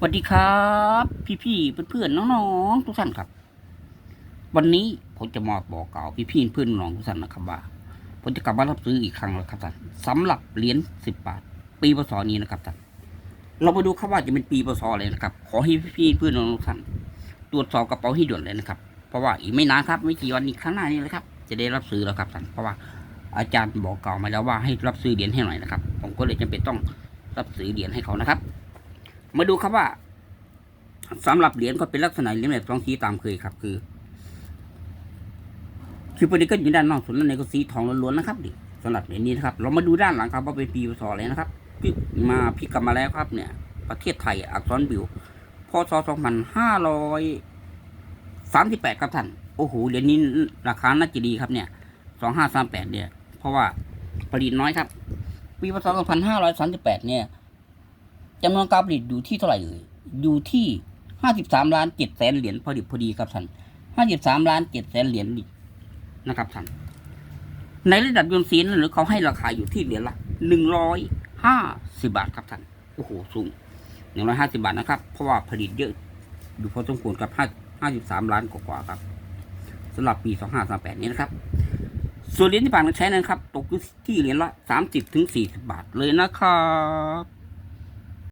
สวัสดีครับ พี่ๆเพื่อนๆน้องๆทุกท่านครับ วันนี้ผมจะมาบอกกล่าวพี่ๆเพื่อนน้องทุกท่านนะครับว่าผมจะกลับมารับซื้ออีกครั้งแล้วครับท่านสำหรับเหรียญสิบบาท ปีพศนี้นะครับท่านเรามาดูครับว่าจะเป็นปีพศอะไรนะครับ ขอให้พี่ๆเพื่อนน้องทุกท่านตรวจสอบกระเป๋าให้ด่วนเลยนะครับ เพราะว่าอีกไม่นานครับไม่กี่วันนี้ข้างหน้านี้นะครับ จะได้รับซื้อแล้วครับท่านเพราะว่าอาจารย์บอกกล่าวมาแล้วว่าให้รับซื้อเหรียญให้หน่อยนะครับ ผมก็เลยจำเป็นต้องรับซื้อเหรียญให้เขานะครับ มาดูครับว่าสำหรับเหรียญก็เป็นลักษณะเหรียญแบบสองสีตามเคยครับ คือคือประเด็นก็อยู่ด้านนอกส่วนด้านในก็สีทองล้วนๆนะครับดิสำหรับเหรียญนี้นะครับ เรามาดูด้านหลังครับว่าเป็นปีพศอะไรนะครับพี่มาพี่กลับมาแล้วครับเนี่ย ประเทศไทยอักษรบิวพศสองพันห้าร้อยสามสิบแปดครับท่านโอ้โหเหรียญนี้ราคาน่าจะดีครับเนี่ยสองห้าสามแปดเนี่ย เพราะว่าผลิตน้อยครับ ปีพศสองพันห้าร้อยสามสิบแปดเนี่ย จำนวนการผลิตอยู่ที่เท่าไหร่เอ่ยอยู่ที่ห้าสิบสามล้านเจ็ดแสนเหรียญพอดีพอดีครับท่านห้าสิบสามล้านเจ็ดแสนเหรียญนะครับท่านในระดับยนต์ซีนหรือเขาให้ราคาอยู่ที่เหรียญละหนึ่งร้อยห้าสิบาทครับท่านโอ้โหสูงหนึ่งร้อยห้าสิบาทนะครับ เพราะว่าผลิตเยอะอยู่พอสมควรกับห้าห้าสิบสามล้านกว่าครับสำหรับปีสองห้าสามแปดนี้นะครับ ส่วนเหรียญที่ผ่านกาใช้นะครับ ตกอยู่ที่เหรียญละสามสิบถึงสี่สิบาทเลยนะครับ